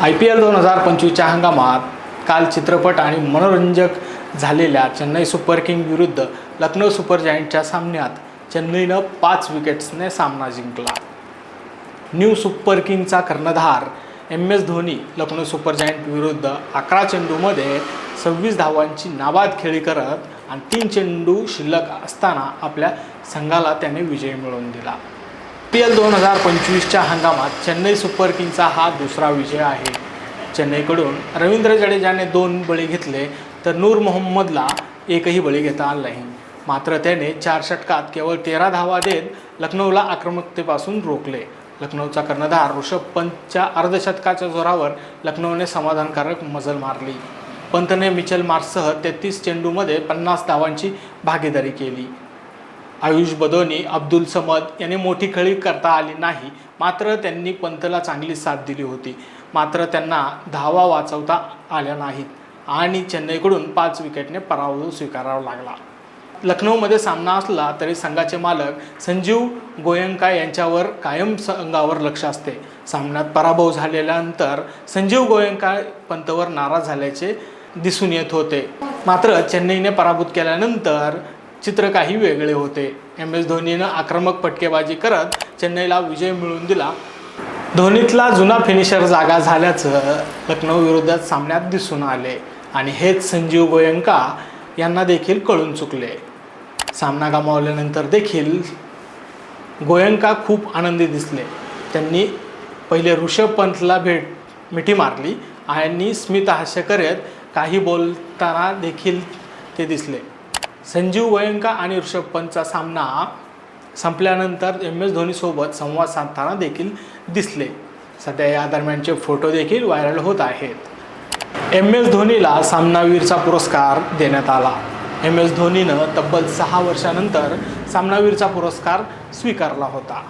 I P L दोन हजार पंचवीसच्या हंगामात काल चित्रपट आणि मनोरंजक झालेल्या चेन्नई सुपर किंग विरुद्ध लखनौ सुपर जायंटच्या सामन्यात चेन्नईनं पाच विकेट्सने सामना जिंकला. न्यू सुपर किंगचा कर्णधार M S Dhoni Lucknow super giant विरुद्ध अकरा चेंडूमध्ये सव्वीस धावांची नाबाद खेळी करत आणि तीन चेंडू शिल्लक असताना आपल्या संघाला त्याने विजय मिळवून दिला. पी एल दोन हजार पंचवीसच्या हंगामात चेन्नई सुपर किंगचा हा दुसरा विजय आहे. चेन्नईकडून रवींद्र जडेजाने दोन बळी घेतले तर नूर मोहम्मदला एकही बळी घेता आला नाही. मात्र त्याने चार षटकात केवळ तेरा धावा देत लखनौला आक्रमकतेपासून रोखले. लखनौचा कर्णधार ऋषभ पंतच्या अर्धशतकाच्या जोरावर लखनौने समाधानकारक मजल मारली. पंतने मिचेल मार्ससह तेहतीस चेंडूमध्ये पन्नास धावांची भागीदारी केली. आयुष बदोनी अब्दुल समद यांनी मोठी खळी करता आली नाही. मात्र त्यांनी पंतला चांगली साथ दिली होती. मात्र त्यांना धावा वाचवता आल्या नाहीत. आणि चेन्नईकडून पाच विकेटने पराभव स्वीकारावा लागला. लखनौमध्ये सामना असला तरी संघाचे मालक संजीव गोयंका यांच्यावर कायम संघावर लक्ष असते. सामन्यात पराभव झालेल्यानंतर संजीव गोयंका पंतवर नाराज झाल्याचे दिसून येत होते. मात्र चेन्नईने पराभूत केल्यानंतर चित्र काही वेगळे होते. एम एस धोनीनं आक्रमक फटकेबाजी करत चेन्नईला विजय मिळवून दिला. धोनीतला जुना फिनिशर जागा झाल्याचं लखनौ विरोधात सामन्यात दिसून आले आणि हेच संजीव गोयंका यांना देखील कळून चुकले. सामना गमावल्यानंतर देखील गोयंका खूप आनंदी दिसले. त्यांनी पहिले ऋषभ पंतला भेट मिठी मारली आणि स्मित हास्य करत काही बोलताना देखील ते दिसले. संजीव गोयंका आणि ऋषभ पंतचा सामना संपल्यानंतर एम एस धोनीसोबत संवाद साधताना देखील दिसले. सध्या या दरम्यानचे फोटो देखील व्हायरल होत आहेत. एम एस धोनीला सामनावीरचा पुरस्कार देण्यात आला. एम एस धोनीनं तब्बल सहा वर्षानंतर सामनावीरचा पुरस्कार स्वीकारला होता.